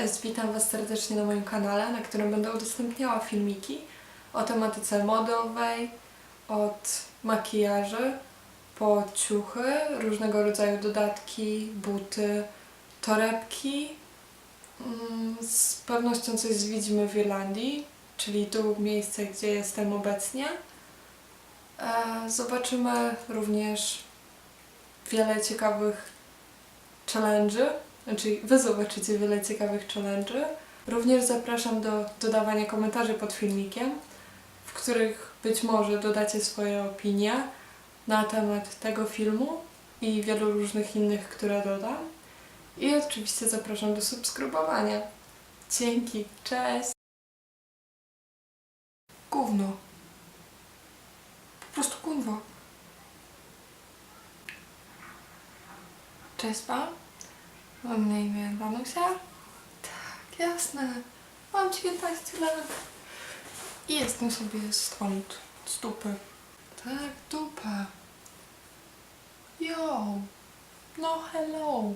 Cześć, witam Was serdecznie na moim kanale, na którym będę udostępniała filmiki o tematyce modowej, od makijaży, po ciuchy, różnego rodzaju dodatki, buty, torebki. Mm, Z pewnością coś zwiedzimy w Irlandii, czyli tu miejsce, gdzie jestem obecnie. E, Zobaczymy również wiele ciekawych challenge'y, znaczy Wy zobaczycie wiele ciekawych challenge'y. Również zapraszam do dodawania komentarzy pod filmikiem, w których być może dodacie swoje opinie na temat tego filmu i wielu różnych innych, które dodam. I oczywiście zapraszam do subskrybowania. Dzięki, cześć! Gówno. Po prostu gówno. Cześć Wam. Mam na imię Danusia. Tak, jasne. Mam 19 lat. I jestem sobie stąd, z dupy. Tak, dupa. Yo. No hello.